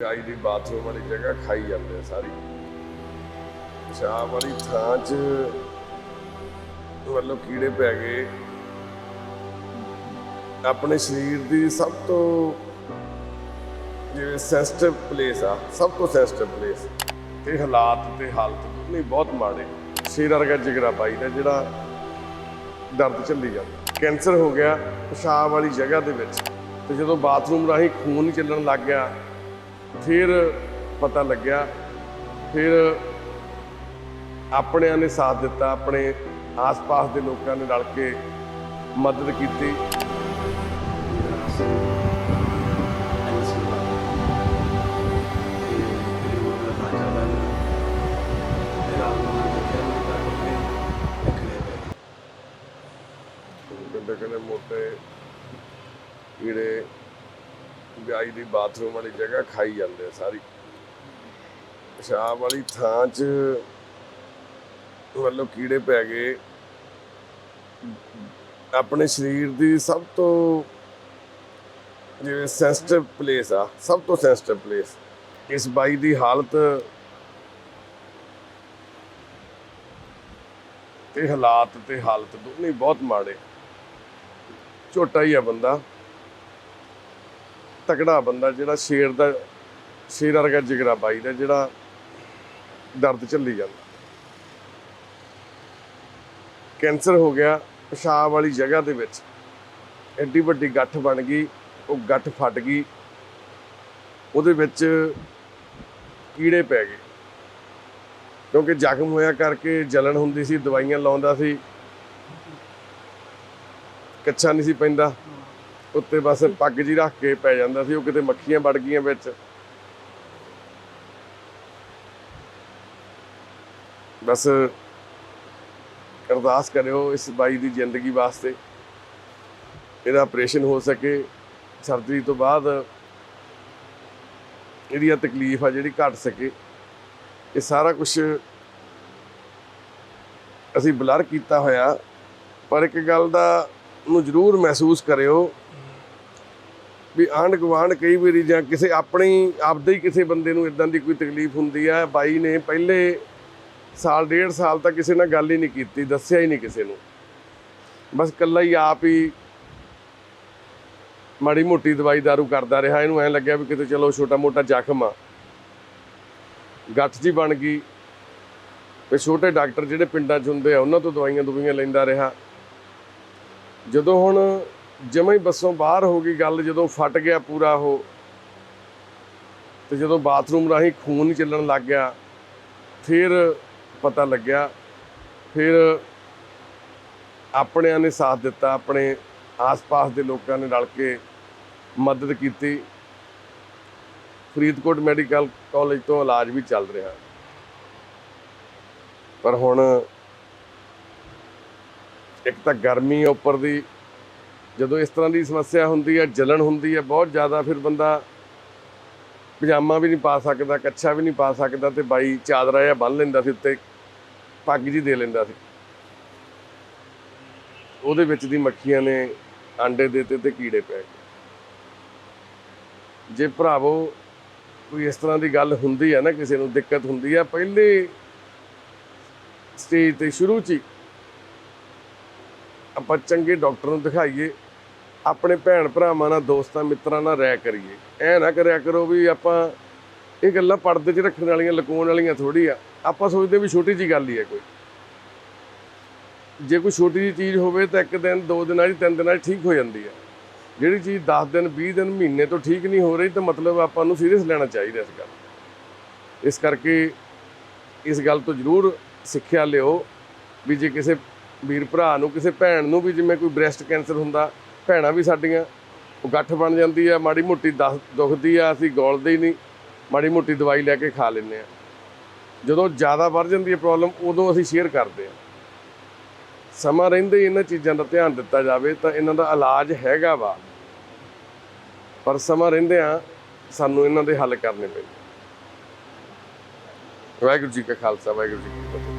ਗਾਈ ਦੀ ਬਾਥਰੂਮ ਵਾਲੀ ਜਗ੍ਹਾ ਖਾਈ ਜਾਂਦੇ ਆ ਸਾਰੀ। ਸ਼ਾਹ ਵਾਲੀ ਥਾਂ 'ਚ ਮਤਲਬ ਕੀੜੇ ਪੈ ਗਏ। ਆਪਣੇ ਸਰੀਰ ਦੀ ਸਭ ਤੋਂ ਜਿਵੇਂ ਸੈਂਸਿਟਿਵ ਪਲੇਸ ਆ, ਸਭ ਤੋਂ ਸੈਂਸਿਟਿਵ ਪਲੇਸ ਤੇ ਹਾਲਾਤ ਤੇ ਹਾਲਤ ਨਹੀਂ, ਬਹੁਤ ਮਾੜੇ। ਸ਼ੇਰ ਵਰਗਾ ਜਿਗਰਾ ਪਾਈ ਦਾ ਜਿਹੜਾ ਦਰਦ ਚੱਲੀ ਜਾਂਦਾ। ਕੈਂਸਰ ਹੋ ਗਿਆ, ਪਿਸ਼ਾਬ ਵਾਲੀ ਜਗ੍ਹਾ ਦੇ ਵਿੱਚ। ਤੇ ਜਦੋਂ ਬਾਥਰੂਮ ਰਾਹੀਂ ਖੂਨ ਚੱਲਣ ਲੱਗ ਗਿਆ ਫਿਰ ਪਤਾ ਲੱਗਿਆ, ਫਿਰ ਆਪਣਿਆਂ ਨੇ ਸਾਥ ਦਿੱਤਾ, ਆਪਣੇ ਆਸ-ਪਾਸ ਦੇ ਲੋਕਾਂ ਨੇ ਰਲ ਕੇ ਮਦਦ ਕੀਤੀ। ਕਿੰਨੇ ਕਿੰਨੇ ਮੋਟੇ ਕੀੜੇ ਗਾਈ ਦੀ ਬਾਥਰੂਮ ਵਾਲੀ ਜਗ੍ਹਾ ਖਾਈ ਜਾਂਦੇ ਆ ਸਾਰੀ। ਪਿਸ਼ਾਬ ਵਾਲੀ ਥਾਂ 'ਚ ਮਤਲਬ ਕੀੜੇ ਪੈ ਗਏ। ਆਪਣੇ ਸਰੀਰ ਦੀ ਸਭ ਤੋਂ ਜਿਵੇਂ ਸੈਂਸਿਟਿਵ ਪਲੇਸ ਆ, ਸਭ ਤੋਂ ਸੈਂਸਿਟਿਵ ਪਲੇਸ ਇਸ ਬਾਈ ਦੀ ਹਾਲਤ ਤੇ ਹਾਲਾਤ ਤੇ ਹਾਲਤ ਦੋਨੇ ਬਹੁਤ ਮਾੜੇ। ਝੋਟਾ ਹੀ ਆ ਬੰਦਾ। ਤਕੜਾ ਬੰਦਾ ਜਿਹੜਾ ਸ਼ੇਰ ਦਾ, ਸ਼ੇਰ ਵਰਗਾ ਜਿਗਰਾ ਬਾਈ ਦਾ ਜਿਹੜਾ ਦਰਦ ਝੱਲੀ ਜਾਂਦਾ। ਕੈਂਸਰ ਹੋ ਗਿਆ ਪਿਸ਼ਾਬ ਵਾਲੀ ਜਗ੍ਹਾ ਦੇ ਵਿੱਚ। ਐਡੀ ਵੱਡੀ ਗੱਠ ਬਣ ਗਈ, ਉਹ ਗੱਠ ਫਟ ਗਈ। ਉਹਦੇ ਵਿੱਚ ਕੀੜੇ ਪੈ ਗਏ। ਕਿਉਂਕਿ ਜ਼ਖਮ ਹੋਇਆ ਕਰਕੇ ਜਲਣ ਹੁੰਦੀ ਸੀ, ਦਵਾਈਆਂ ਲਾਉਂਦਾ ਸੀ। ਕੱਚਾ ਨਹੀਂ ਸੀ ਪੈਂਦਾ। ਉੱਤੇ ਬਸ ਪੱਗ ਜੀ ਰੱਖ ਕੇ ਪੈ ਜਾਂਦਾ ਸੀ, ਉਹ ਕਿਤੇ ਮੱਖੀਆਂ ਵੜ ਗਈਆਂ ਵਿੱਚ। ਬਸ ਅਰਦਾਸ ਕਰਿਓ ਇਸ ਬਾਈ ਦੀ ਜ਼ਿੰਦਗੀ ਵਾਸਤੇ, ਇਹਦਾ ਆਪਰੇਸ਼ਨ ਹੋ ਸਕੇ। ਸਰਜਰੀ ਤੋਂ ਬਾਅਦ ਇਹਦੀ ਆ ਤਕਲੀਫ ਆ ਜਿਹੜੀ ਘਟ ਸਕੇ। ਇਹ ਸਾਰਾ ਕੁਝ ਅਸੀਂ ਬਲਰ ਕੀਤਾ ਹੋਇਆ, ਪਰ ਇੱਕ ਗੱਲ ਦਾ ਨੂੰ ਜ਼ਰੂਰ ਮਹਿਸੂਸ ਕਰਿਓ ਵੀ ਆਂਢ ਗੁਆਂਢ ਕਈ ਵਾਰੀ ਜਾਂ ਕਿਸੇ ਆਪਣੀ, ਆਪਦੇ ਹੀ ਕਿਸੇ ਬੰਦੇ ਨੂੰ ਇਦਾਂ ਦੀ ਕੋਈ ਤਕਲੀਫ ਹੁੰਦੀ ਆ। ਬਾਈ ਨੇ ਪਹਿਲੇ ਸਾਲ, ਡੇਢ ਸਾਲ ਤੱਕ ਕਿਸੇ ਨਾਲ ਗੱਲ ਹੀ ਨਹੀਂ ਕੀਤੀ, ਦੱਸਿਆ ਹੀ ਨਹੀਂ ਕਿਸੇ ਨੂੰ। ਬਸ ਇਕੱਲਾ ਹੀ ਆਪ ਹੀ ਮਾੜੀ ਮੋਟੀ ਦਵਾਈ ਦਾਰੂ ਕਰਦਾ ਰਿਹਾ। ਇਹਨੂੰ ਐਂ ਲੱਗਿਆ ਵੀ ਕਿਤੇ ਚਲੋ ਛੋਟਾ ਮੋਟਾ ਜ਼ਖਮ ਆ। ਗੱਠ ਜੀ ਬਣ ਗਈ। ਤੇ ਛੋਟੇ ਡਾਕਟਰ ਜਿਹੜੇ ਪਿੰਡਾਂ 'ਚ ਹੁੰਦੇ ਆ, ਉਹਨਾਂ ਤੋਂ ਦਵਾਈਆਂ ਦੁਵਾਈਆਂ ਲੈਂਦਾ ਰਿਹਾ। ਜਦੋਂ ਹੁਣ ਜਮਾਂ ਹੀ ਬੱਸੋਂ ਬਾਹਰ ਹੋ ਗਈ ਗੱਲ, ਜਦੋਂ ਫਟ ਗਿਆ ਪੂਰਾ ਉਹ, ਤੇ ਜਦੋਂ ਬਾਥਰੂਮ ਰਾਹੀਂ ਖੂਨ ਚੱਲਣ ਲੱਗ ਗਿਆ, ਫਿਰ ਪਤਾ ਲੱਗਿਆ, ਫਿਰ ਆਪਣਿਆਂ ਨੇ ਸਾਥ ਦਿੱਤਾ, ਆਪਣੇ ਆਸ-ਪਾਸ ਦੇ ਲੋਕਾਂ ਨੇ ਰਲ ਕੇ ਮਦਦ ਕੀਤੀ। ਫਰੀਦਕੋਟ ਮੈਡੀਕਲ ਕਾਲਜ ਤੋਂ ਇਲਾਜ ਵੀ ਚੱਲ ਰਿਹਾ। ਪਰ ਹੁਣ ਇੱਕ ਤਾਂ ਗਰਮੀ ਉੱਪਰ ਦੀ ਜਦੋਂ ਇਸ ਤਰ੍ਹਾਂ ਦੀ ਸਮੱਸਿਆ ਹੁੰਦੀ ਹੈ, ਜਲਣ ਹੁੰਦੀ ਹੈ ਬਹੁਤ ਜ਼ਿਆਦਾ, ਫਿਰ ਬੰਦਾ ਪਜਾਮਾ ਵੀ ਨਹੀਂ ਪਾ ਸਕਦਾ, ਕੱਛਾ ਵੀ ਨਹੀਂ ਪਾ ਸਕਦਾ ਤੇ ਬਾਈ ਚਾਦਰਾ ਜਿਹਾ ਬੰਨ ਲੈਂਦਾ ਸੀ ਉੱਤੇ, ਪੱਗ ਜੀ ਦੇ ਲੈਂਦਾ ਸੀ। ਉਹਦੇ ਵਿੱਚ ਦੀ ਮੱਖੀਆਂ ਨੇ ਆਂਡੇ ਦੇਤੇ ਤੇ ਕੀੜੇ ਪੈ ਗਏ। ਜੇ ਭਰਾਵੋ ਕੋਈ ਇਸ ਤਰ੍ਹਾਂ ਦੀ ਗੱਲ ਹੁੰਦੀ ਹੈ ਨਾ, ਕਿਸੇ ਨੂੰ ਦਿੱਕਤ ਹੁੰਦੀ ਹੈ, ਪਹਿਲੇ ਸਟੇਜ ਤੇ ਸ਼ੁਰੂ ਚ ਹੀ ਆਪਾਂ ਚੰਗੇ ਡਾਕਟਰ ਨੂੰ ਦਿਖਾਈਏ। ਆਪਣੇ ਭੈਣ ਭਰਾਵਾਂ ਨਾਲ, ਦੋਸਤਾਂ, ਮਿੱਤਰਾਂ ਨਾਲ ਰਹਿ ਕਰੀਏ। ਐ ਨਾ ਕਰਿਆ ਕਰੋ ਵੀ ਆਪਾਂ ਇਹ ਗੱਲਾਂ ਪਰਦੇ 'ਚ ਰੱਖਣ ਵਾਲੀਆਂ, ਲੁਕਾਉਣ ਵਾਲੀਆਂ ਥੋੜੀ ਆ। ਆਪਾਂ ਸੋਚਦੇ ਵੀ ਛੋਟੀ ਜੀ ਗੱਲ ਹੀ ਹੈ ਕੋਈ। ਜੇ ਕੋਈ ਛੋਟੀ ਜੀ ਚੀਜ਼ ਹੋਵੇ ਤਾਂ ਇੱਕ ਦਿਨ, ਦੋ ਦਿਨਾਂ 'ਚ, ਤਿੰਨ ਦਿਨਾਂ 'ਚ ਠੀਕ ਹੋ ਜਾਂਦੀ ਹੈ ਜਿਹੜੀ ਚੀਜ਼ 10 ਦਿਨ 20 ਦਿਨ, ਮਹੀਨੇ ਤੋਂ ਠੀਕ ਨਹੀਂ ਹੋ ਰਹੀ, ਤਾਂ ਮਤਲਬ ਆਪਾਂ ਨੂੰ ਸੀਰੀਅਸ ਲੈਣਾ ਚਾਹੀਦਾ ਇਸ ਗੱਲ ਇਸ ਕਰਕੇ ਇਸ ਗੱਲ ਤੋਂ ਜ਼ਰੂਰ ਸਿੱਖਿਆ ਲਿਓ ਵੀ ਜੇ ਕਿਸੇ ਵੀਰ ਭਰਾ ਨੂੰ, ਕਿਸੇ ਭੈਣ ਨੂੰ ਵੀ ਜਿਵੇਂ ਕੋਈ ਬ੍ਰੈਸਟ ਕੈਂਸਰ ਹੁੰਦਾ ਭੈਣਾਂ ਵੀ ਸਾਡੀਆਂ, ਉਹ ਗੱਠ ਬਣ ਜਾਂਦੀ ਆ, ਮਾੜੀ ਮੋਟੀ ਦਸ ਦੁਖਦੀ ਆ, ਅਸੀਂ ਗੋਲਦੇ ਹੀ ਨਹੀਂ, ਮਾੜੀ ਮੋਟੀ ਦਵਾਈ ਲੈ ਕੇ ਖਾ ਲੈਂਦੇ ਆ। ਜਦੋਂ ਜ਼ਿਆਦਾ ਵੱਧ ਜਾਂਦੀ ਹੈ ਪ੍ਰੋਬਲਮ ਉਦੋਂ ਅਸੀਂ ਸ਼ੇਅਰ ਕਰਦੇ ਆ। ਸਮਾਂ ਰਹਿੰਦੇ ਹੀ ਇਹਨਾਂ ਚੀਜ਼ਾਂ ਦਾ ਧਿਆਨ ਦਿੱਤਾ ਜਾਵੇ, ਤਾਂ ਇਹਨਾਂ ਦਾ ਇਲਾਜ ਹੈਗਾ ਵਾ। ਪਰ ਸਮਾਂ ਰਹਿੰਦੇ ਆ, ਸਾਨੂੰ ਇਹਨਾਂ ਦੇ ਹੱਲ ਕਰਨੇ ਪੈਂਦੇ। ਵਾਹਿਗੁਰੂ ਜੀ ਕਾ ਖਾਲਸਾ, ਵਾਹਿਗੁਰੂ ਜੀ ਕੀ ਫਤਿਹ।